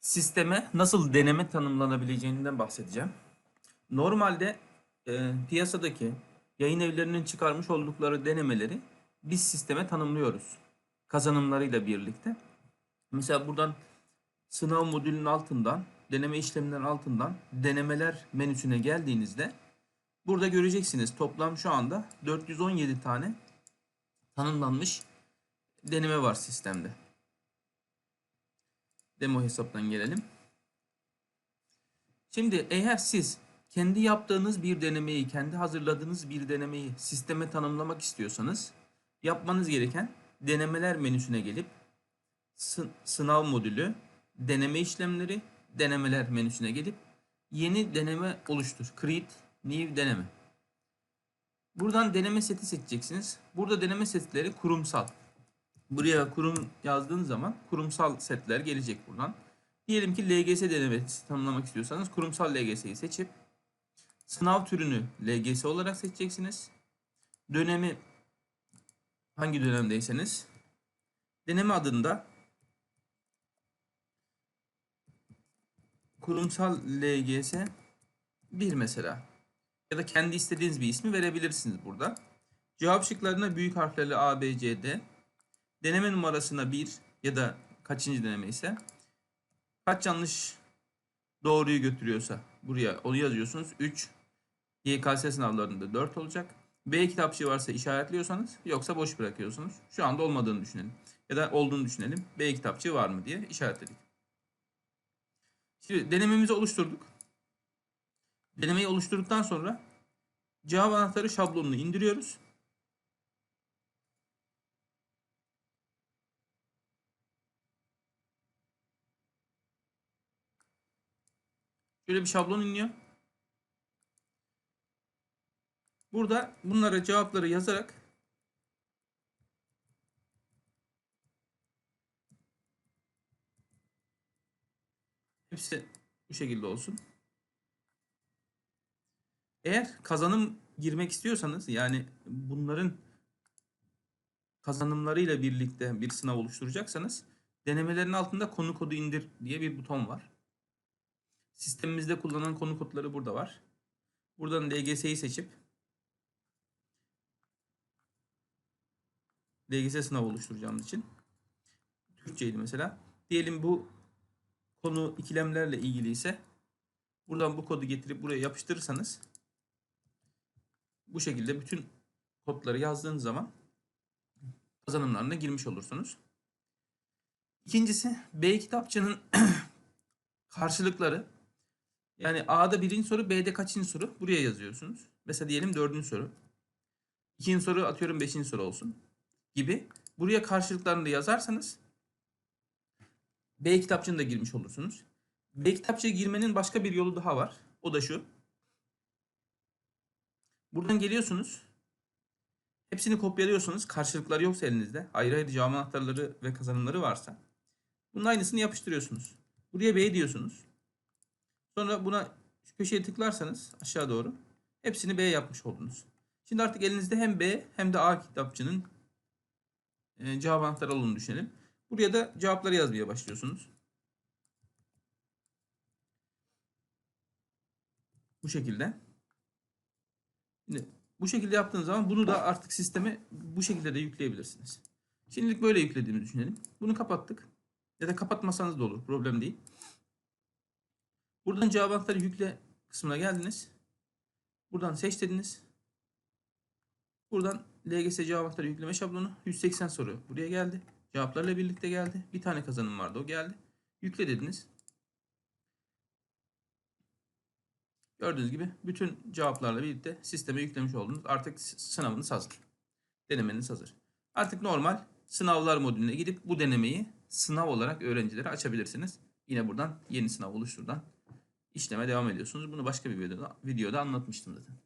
sisteme nasıl deneme tanımlanabileceğinden bahsedeceğim. Normalde e, piyasadaki yayın evlerinin çıkarmış oldukları denemeleri biz sisteme tanımlıyoruz. Kazanımlarıyla birlikte. Mesela buradan sınav modülünün altından, deneme işleminden altından denemeler menüsüne geldiğinizde burada göreceksiniz toplam şu anda 417 tane tanımlanmış deneme var sistemde. Demo hesaptan gelelim. Şimdi eğer siz kendi yaptığınız bir denemeyi, kendi hazırladığınız bir denemeyi sisteme tanımlamak istiyorsanız yapmanız gereken denemeler menüsüne gelip sı- sınav modülü, deneme işlemleri, denemeler menüsüne gelip yeni deneme oluştur. Create new deneme. Buradan deneme seti seçeceksiniz. Burada deneme setleri kurumsal. Buraya kurum yazdığın zaman kurumsal setler gelecek buradan. Diyelim ki LGS denemesi tanımlamak istiyorsanız kurumsal LGS'yi seçip sınav türünü LGS olarak seçeceksiniz. Dönemi hangi dönemdeyseniz deneme adında kurumsal LGS 1 mesela ya da kendi istediğiniz bir ismi verebilirsiniz burada. Cevap şıklarına büyük harflerle A, B, C, D. Deneme numarasına 1 ya da kaçıncı deneme ise kaç yanlış doğruyu götürüyorsa buraya onu yazıyorsunuz. 3 YKS sınavlarında 4 olacak. B kitapçığı varsa işaretliyorsanız yoksa boş bırakıyorsunuz. Şu anda olmadığını düşünelim. Ya da olduğunu düşünelim. B kitapçığı var mı diye işaretledik. Şimdi denememizi oluşturduk. Denemeyi oluşturduktan sonra cevap anahtarı şablonunu indiriyoruz. Şöyle bir şablon iniyor. Burada bunlara cevapları yazarak hepsi bu şekilde olsun. Eğer kazanım girmek istiyorsanız yani bunların kazanımlarıyla birlikte bir sınav oluşturacaksanız denemelerin altında konu kodu indir diye bir buton var. Sistemimizde kullanılan konu kodları burada var. Buradan LGS'yi seçip LGS sınavı oluşturacağımız için Türkçeydi mesela. Diyelim bu konu ikilemlerle ilgili ise buradan bu kodu getirip buraya yapıştırırsanız bu şekilde bütün kodları yazdığınız zaman kazanımlarına girmiş olursunuz. İkincisi B kitapçının karşılıkları yani A'da birinci soru, B'de kaçıncı soru? Buraya yazıyorsunuz. Mesela diyelim dördüncü soru. İkinci soru atıyorum beşinci soru olsun. Gibi. Buraya karşılıklarını da yazarsanız B kitapçığına da girmiş olursunuz. B kitapçıya girmenin başka bir yolu daha var. O da şu. Buradan geliyorsunuz. Hepsini kopyalıyorsunuz. Karşılıkları yoksa elinizde. Ayrı ayrı cevap anahtarları ve kazanımları varsa. Bunun aynısını yapıştırıyorsunuz. Buraya B diyorsunuz. Sonra buna şu köşeye tıklarsanız aşağı doğru hepsini B yapmış oldunuz. Şimdi artık elinizde hem B hem de A kitapçının e, cevap anahtarı olduğunu düşünelim. Buraya da cevapları yazmaya başlıyorsunuz. Bu şekilde. Şimdi bu şekilde yaptığınız zaman bunu da artık sisteme bu şekilde de yükleyebilirsiniz. Şimdilik böyle yüklediğimi düşünelim. Bunu kapattık. Ya da kapatmasanız da olur. Problem değil. Buradan cevap anahtarı yükle kısmına geldiniz. Buradan seç dediniz. Buradan LGS cevap anahtarı yükleme şablonu 180 soru buraya geldi. Cevaplarla birlikte geldi. Bir tane kazanım vardı o geldi. Yükle dediniz. Gördüğünüz gibi bütün cevaplarla birlikte sisteme yüklemiş oldunuz. Artık sınavınız hazır. Denemeniz hazır. Artık normal sınavlar modülüne gidip bu denemeyi sınav olarak öğrencilere açabilirsiniz. Yine buradan yeni sınav oluşturdan işleme devam ediyorsunuz. Bunu başka bir videoda, videoda anlatmıştım zaten.